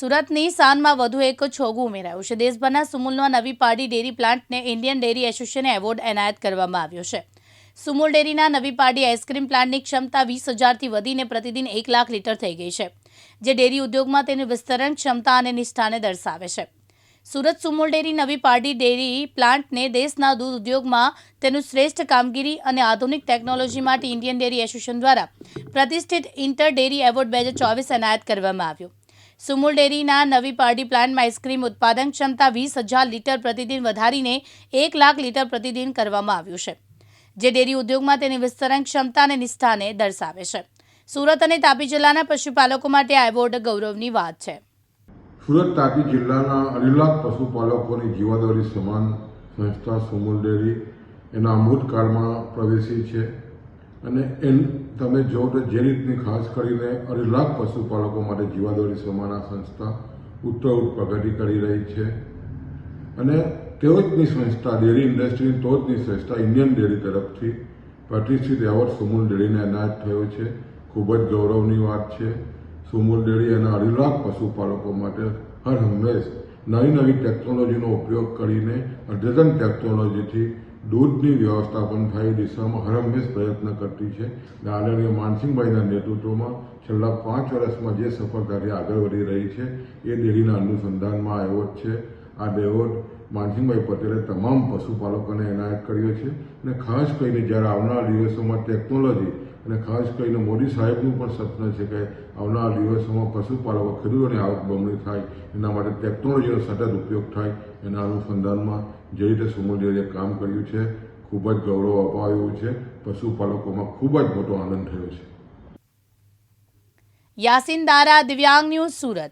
સુરતની સાનમાં વધુ એક છોગું ઉમેરાયું છે. દેશભરના સુમુલના નવી પાડી ડેરી પ્લાન્ટને ઇન્ડિયન ડેરી એસોસિએશને એવોર્ડ એનાયત કરવામાં આવ્યો છે. સુમુલ ડેરીના નવી પાડી આઈસ્ક્રીમ પ્લાન્ટની ક્ષમતા વીસ હજારથી વધીને પ્રતિદિન એક લાખ લીટર થઈ ગઈ છે, જે ડેરી ઉદ્યોગમાં તેની વિસ્તરણ ક્ષમતા અને નિષ્ઠાને દર્શાવે છે. સુરત સુમુલ ડેરી નવી પાડી ડેરી પ્લાન્ટને દેશના દૂધ ઉદ્યોગમાં તેનું શ્રેષ્ઠ કામગીરી અને આધુનિક ટેકનોલોજી માટે ઇન્ડિયન ડેરી એસોસિએશન દ્વારા પ્રતિષ્ઠિત ઇન્ટર ડેરી એવોર્ડ બે હજાર ચોવીસ એનાયત કરવામાં આવ્યો. સુમુલ ડેરીના નવી પાર્ટી પ્લાન્ટમાં આઈસ્ક્રીમ ઉત્પાદન ક્ષમતા વીસ હજાર લીટર પ્રતિદિન વધારીને એક લાખ લીટર પ્રતિદિન કરવામાં આવ્યું છે, જે ડેરી ઉદ્યોગમાં તેની વિસ્તરણ ક્ષમતા અને નિષ્ઠાને દર્શાવે છે. સુરત અને તાપી જિલ્લાના પશુપાલકો માટે આ એવોર્ડ ગૌરવની વાત છે. સુરત, તાપી જિલ્લાના અઢી પશુપાલકોની જીવાદોરી સમાન સંસ્થા સુમુલ ડેરી એના અમૃતકાળમાં પ્રવેશી છે. અને એમ તમે જો તો જે રીતની ખાસ કરીને અઢી લાખ પશુપાલકો માટે જીવાદોરી સમાના સંસ્થા ઉત્તર પ્રગતિ કરી રહી છે. અને ટોચની સંસ્થા, ડેરી ઇન્ડસ્ટ્રીની તોજની સંસ્થા ઇન્ડિયન ડેરી તરફથી પ્રતિષ્ઠિત એવોર્ડ સુમૂલ ડેરીને એનાયત થયો છે. ખૂબ જ ગૌરવની વાત છે. સુમુલ ડેરી અને અઢી પશુપાલકો માટે હર હંમેશ નવી નવી ટેકનોલોજીનો ઉપયોગ કરીને અદ્યતન ટેકનોલોજીથી દૂધની વ્યવસ્થાપન થાય દિશામાં હર હંમેશ પ્રયત્ન કરતી છે. અને આદરણીય માનસિંહભાઈના નેતૃત્વમાં છેલ્લા પાંચ વર્ષમાં જે સફળતાથી આગળ વધી રહી છે એ ડેરીના અનુસંધાનમાં આવ્યો જ છે. આ એવોર્ડ માનસિંહભાઈ પટેલે તમામ પશુપાલકોને એનાયત કર્યો છે. અને ખાસ કરીને જ્યારે આવનારા દિવસોમાં ટેકનોલોજી અને ખાસ કરીને મોદી સાહેબનું પણ સપનું છે કે આવનાર દિવસોમાં પશુપાલકો, ખેડૂતોની આવક બમણી થાય, એના માટે ટેકનોલોજીનો સતત ઉપયોગ થાય, એના અનુસંધાનમાં જે રીતે સુમુલ ડેરીએ કામ કર્યું છે, ખૂબ જ ગૌરવ અપાયું છે, પશુપાલકોમાં ખૂબ જ મોટો આનંદ થયો છે. યાસીન દારા, દિવ્યાંગ ન્યૂઝ સુરત.